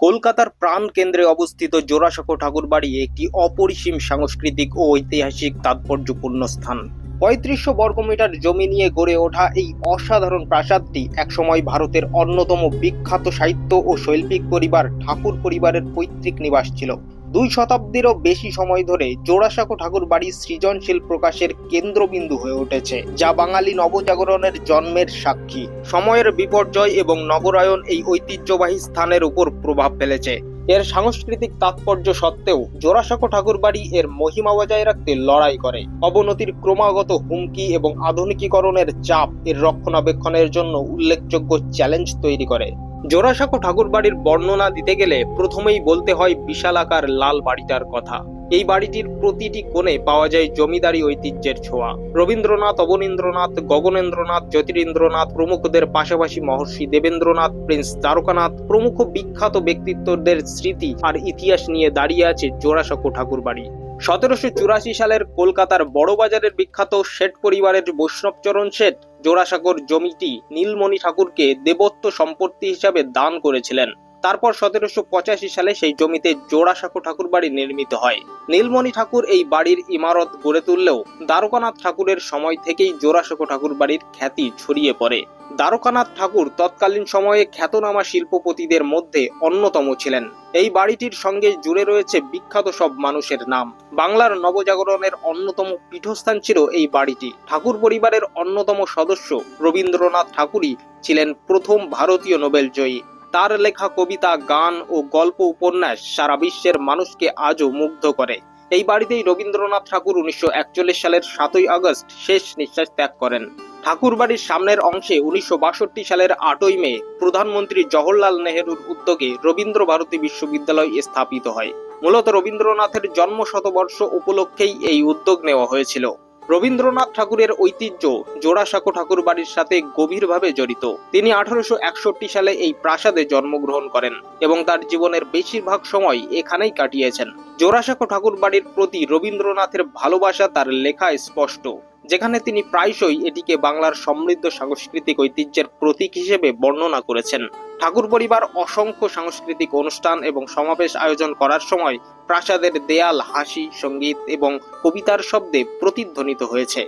কলকাতার প্রাণ কেন্দ্রে অবস্থিত জোড়াসাঁকো ঠাকুরবাড়ি একটি অপরিসীম সাংস্কৃতিক ও ঐতিহাসিক তাৎপর্যপূর্ণ স্থান। পঁয়ত্রিশশো বর্গমিটার জমি নিয়ে গড়ে ওঠা এই অসাধারণ প্রাসাদটি একসময় ভারতের অন্যতম বিখ্যাত সাহিত্য ও শৈল্পিক পরিবার ঠাকুর পরিবারের পৈতৃক নিবাস ছিল। দুই শতাব্দীরও বেশি সময় ধরে জোড়াসাঁকো ঠাকুর বাড়ি সৃজনশীল প্রকাশের কেন্দ্রবিন্দু হয়ে উঠেছে, যা বাঙালি নবজাগরণের জন্মের সাক্ষী। সময়ের বিপর্যয় এবং নগরায়ন এই ঐতিহ্যবাহী স্থানের উপর প্রভাব ফেলেছে। এর সাংস্কৃতিক তাৎপর্য সত্ত্বেও জোড়াসাঁকো ঠাকুরবাড়ি এর মহিমা বজায় রাখতে লড়াই করে। অবনতির ক্রমাগত হুমকি এবং আধুনিকীকরণের চাপ এর রক্ষণাবেক্ষণের জন্য উল্লেখযোগ্য চ্যালেঞ্জ তৈরি করে। জোড়াসাঁকো ঠাকুরবাড়ির বর্ণনা দিতে গেলে প্রথমেই বলতে হয় বিশালাকার লাল বাড়িটার কথা। এই বাড়িটির প্রতিটি কোণে পাওয়া যায় জমিদারি ঐতিহ্যের ছোঁয়া। রবীন্দ্রনাথ, অবনীন্দ্রনাথ, গগনেন্দ্রনাথ, জ্যোতিরিন্দ্রনাথ, প্রমুখদের পাশাপাশি মহর্ষি দেবেন্দ্রনাথ, প্রিন্স দ্বারকানাথ, প্রমুখ বিখ্যাত ব্যক্তিত্বদের স্মৃতি আর ইতিহাস নিয়ে দাঁড়িয়ে আছে জোড়াসাঁকো ঠাকুরবাড়ি। সতেরোশো চুরাশি সালের কলকাতার বড়বাজারের বিখ্যাত শেঠ পরিবারের বৈষ্ণবচরণ শেঠ জোড়াসাঁকোর জমিটি নীলমণি ঠাকুরকে দেবত্ব সম্পত্তি হিসাবে দান করেছিলেন। তারপর সতেরোশো পঁচাশি সালে সেই জমিতে জোড়াসাঁকো ঠাকুর বাড়ি নির্মিত হয়। নীলমণি ঠাকুর এই বাড়ির ইমারত গড়ে তুললেও দ্বারকানাথ ঠাকুরের সময় থেকেই জোড়াসাঁকো ঠাকুর বাড়ির খ্যাতি ছড়িয়ে পড়ে। দ্বারকানাথ ঠাকুর তৎকালীন সময়ে খ্যাতনামা শিল্পপতিদের মধ্যে অন্যতম ছিলেন। এই বাড়িটির সঙ্গে জুড়ে রয়েছে বিখ্যাত সব মানুষের নাম। বাংলার নবজাগরণের অন্যতম পীঠস্থান ছিল এই বাড়িটি। ঠাকুর পরিবারের অন্যতম সদস্য রবীন্দ্রনাথ ঠাকুরই ছিলেন প্রথম ভারতীয় নোবেল জয়ী তার লেখা কবিতা, গান ও গল্প উপন্যাস সারা বিশ্বের মানুষকে আজও মুগ্ধ করে। এই বাড়িতেই রবীন্দ্রনাথ ঠাকুর উনিশশো একচল্লিশ সালের সাতই আগস্ট শেষ নিঃশ্বাস ত্যাগ করেন। ঠাকুর বাড়ির সামনের অংশে উনিশশো বাষট্টি সালের আটই মে প্রধানমন্ত্রী জওহরলাল নেহেরুর উদ্যোগে রবীন্দ্র ভারতী বিশ্ববিদ্যালয় স্থাপিত হয়। মূলত রবীন্দ্রনাথের জন্ম শতবর্ষ উপলক্ষেই এই উদ্যোগ নেওয়া হয়েছিল। রবীন্দ্রনাথ ঠাকুরের ঐতিহ্য জোড়াসাঁকো ঠাকুর বাড়ির সাথে গভীরভাবে জড়িত। তিনি আঠারোশো একষট্টি সালে এই প্রাসাদে জন্মগ্রহণ করেন এবং তার জীবনের বেশিরভাগ সময় এখানেই কাটিয়েছেন। জোড়াসাঁকো ঠাকুর বাড়ির প্রতি রবীন্দ্রনাথের ভালোবাসা তার লেখা স্পষ্ট। যেখানে তিনি প্রায়শই এটিকে বাংলার সমৃদ্ধ সাংস্কৃতিক ঐতিহ্যের প্রতীক হিসেবে বর্ণনা করেছেন। ঠাকুর পরিবার অসংখ্য সাংস্কৃতিক অনুষ্ঠান এবং সমাবেশ আয়োজন করার সময় প্রাসাদের দেয়াল, হাসি, সংগীত এবং কবিতার শব্দে প্রতিধ্বনিত হয়েছে।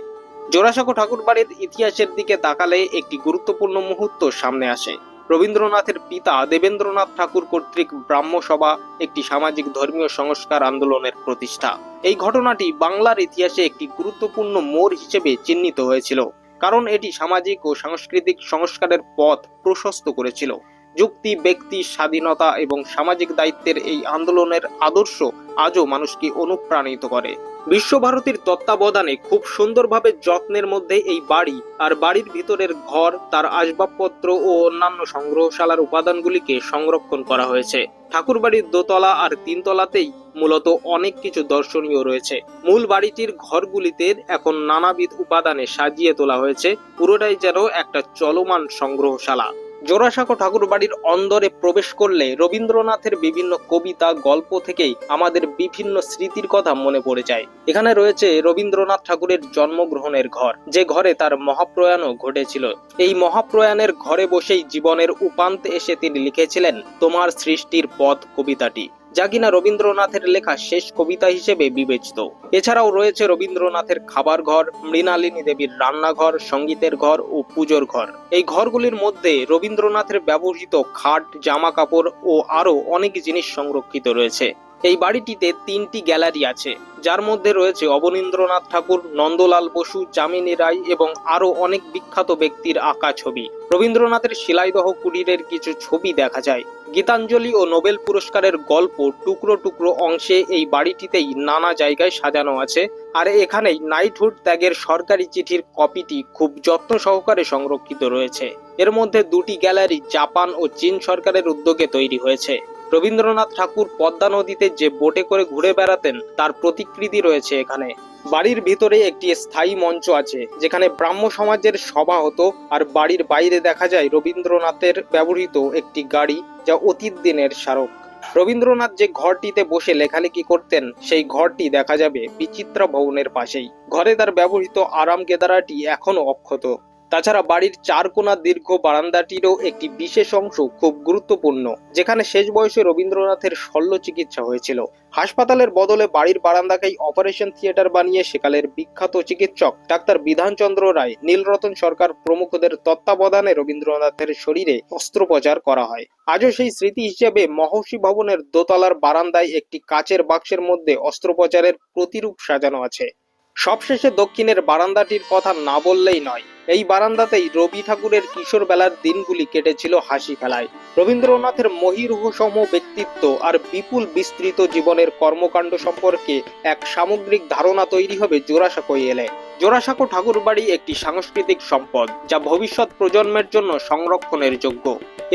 জোড়াসাঁকো ঠাকুরবাড়ির ইতিহাসের দিকে তাকালে একটি গুরুত্বপূর্ণ মুহূর্ত সামনে আসে। রবীন্দ্রনাথের পিতা দেবেন্দ্রনাথ ঠাকুর কর্তৃক ব্রাহ্মসভা, একটি সামাজিক ধর্মীয় সংস্কার আন্দোলনের প্রতিষ্ঠা। এই ঘটনাটি বাংলার ইতিহাসে একটি গুরুত্বপূর্ণ মোড় হিসেবে চিহ্নিত হয়েছিল, কারণ এটি সামাজিক ও সাংস্কৃতিক সংস্কারের পথ প্রশস্ত করেছিল। যুক্তি, ব্যক্তি, স্বাধীনতা এবং সামাজিক দায়িত্বের এই আন্দোলনের আদর্শ আজও মানুষকে অনুপ্রাণিত করে। বিশ্বভারতীর তত্ত্বাবধানে খুব সুন্দরভাবে যত্নের মধ্যে এই বাড়ি আর বাড়ির ভিতরের ঘর, তার আসবাবপত্র ও অন্যান্য সংগ্রহশালার উপাদানগুলিকে সংরক্ষণ করা হয়েছে। ঠাকুরবাড়ির দোতলা আর তিনতলাতেই মূলত অনেক কিছু দর্শনীয় রয়েছে। মূল বাড়িটির ঘরগুলিতে এখন নানাবিধ উপাদানে সাজিয়ে তোলা হয়েছে, পুরোটাই যেন একটা চলমান সংগ্রহশালা। জোড়াসাঁকো ঠাকুর বাড়ির অন্দরে প্রবেশ করলে রবীন্দ্রনাথের বিভিন্ন কবিতা, গল্প থেকেই আমাদের বিভিন্ন স্মৃতির কথা মনে পড়ে যায়। এখানে রয়েছে রবীন্দ্রনাথ ঠাকুরের জন্মগ্রহণের ঘর, যে ঘরে তার মহাপ্রয়াণও ঘটেছিল। এই মহাপ্রয়াণের ঘরে বসেই জীবনের উপান্তে এসে তিনি লিখেছিলেন, তোমার সৃষ্টির পথ কবিতাটি। যা কিনা রবীন্দ্রনাথের লেখা শেষ কবিতা হিসেবে বিবেচিত। এছাড়াও রয়েছে রবীন্দ্রনাথের খাবার ঘর, মৃণালিনী দেবীর রান্নাঘর, সঙ্গীতের ঘর ও পুজোর ঘর। এই ঘরগুলির মধ্যে রবীন্দ্রনাথের ব্যবহৃত খাট জামা কাপড় ও আরও অনেক জিনিস সংরক্ষিত রয়েছে। এই বাড়িটিতে তিনটি গ্যালারি আছে, যার মধ্যে রয়েছে অবনীন্দ্রনাথ ঠাকুর, নন্দলাল বসু, যামিনী রায় এবং আরও অনেক বিখ্যাত ব্যক্তির আঁকা ছবি। রবীন্দ্রনাথের শিলাইদহ কুটিরের কিছু ছবি দেখা যায়। গীতাঞ্জলি ও নোবেল পুরস্কারের গল্প টুকরো টুকরো অংশে এই বাড়িটিতেই নানা জায়গায় সাজানো আছে আর এখানেই নাইটহুড ত্যাগের সরকারি চিঠির কপিটি খুব যত্ন সহকারে সংরক্ষিত রয়েছে। এর মধ্যে দুটি গ্যালারি জাপান ও চীন সরকারের উদ্যোগে তৈরি হয়েছে। রবীন্দ্রনাথ ঠাকুর পদ্মা নদীতে যে বোটে করে ঘুরে বেড়াতেন, তার প্রতিকৃতি রয়েছে এখানে। বাড়ির ভিতরে একটি স্থায়ী মঞ্চ আছে, যেখানে ব্রাহ্ম সমাজের সভা হতো আর বাড়ির বাইরে দেখা যায় রবীন্দ্রনাথের ব্যবহৃত একটি গাড়ি, যা অতীত দিনের স্মারক। রবীন্দ্রনাথ যে ঘরটিতে বসে লেখালেখি করতেন, সেই ঘরটি দেখা যাবে বিচিত্রা ভবনের পাশেই। ঘরে তার ব্যবহৃত আরাম কেদারাটি এখনও অক্ষত। তাছাড়া বাড়ির চার কোণা দীর্ঘ বারান্দাটিরও একটি বিশেষ অংশ খুব গুরুত্বপূর্ণ, যেখানে শেষ বয়সে রবীন্দ্রনাথের শল্য চিকিৎসা হয়েছিল। হাসপাতালের বদলে বাড়ির বারান্দাকেই অপারেশন থিয়েটার বানিয়ে সেকালের বিখ্যাত চিকিৎসক ডাক্তার বিধানচন্দ্র রায়, নীলরতন সরকার প্রমুখদের তত্ত্বাবধানে রবীন্দ্রনাথের শরীরে অস্ত্রোপচার করা হয়। আজও সেই স্মৃতি হিসেবে মহর্ষি ভবনের দোতলার বারান্দায় একটি কাচের বাক্সের মধ্যে অস্ত্রোপচারের প্রতিরূপ সাজানো আছে। সবশেষে দক্ষিণের বারান্দাটির কথা না বললেই নয়। এই বারান্দাতেই রবি ঠাকুরের কিশোর বেলার দিনগুলি কেটেছিল হাসি খেলায় রবীন্দ্রনাথের মহিরুহসম ব্যক্তিত্ব আর বিপুল বিস্তৃত জীবনের কর্মকাণ্ড সম্পর্কে এক সামগ্রিক ধারণা তৈরি হবে জোড়াসাঁকো এলে। জোড়াসাঁকো ঠাকুরবাড়ি একটি সাংস্কৃতিক সম্পদ যা ভবিষ্যৎ প্রজন্মের জন্য সংরক্ষণের যোগ্য।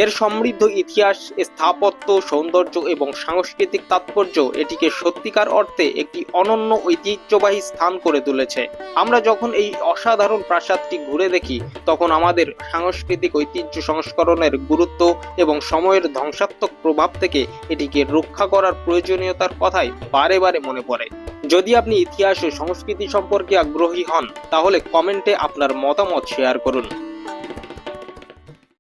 এর সমৃদ্ধ ইতিহাস, স্থাপত্য, সৌন্দর্য এবং সাংস্কৃতিক তাৎপর্য এটিকে সত্যিকার অর্থে একটি অনন্য ঐতিহ্যবাহী স্থান করে তুলেছে। আমরা যখন এই অসাধারণ প্রাসাদটি ঘুরে দেখি, তখন আমাদের সাংস্কৃতিক ঐতিহ্য সংস্করণের গুরুত্ব এবং সময়ের ধ্বংসাত্মক প্রভাব থেকে এটিকে রক্ষা করার প্রয়োজনীয়তার কথাই বারে বারে মনে পড়ে। যদি আপনি ইতিহাস ও সংস্কৃতি সম্পর্কে আগ্রহী হন তাহলে কমেন্টে আপনার মতামত শেয়ার করুন।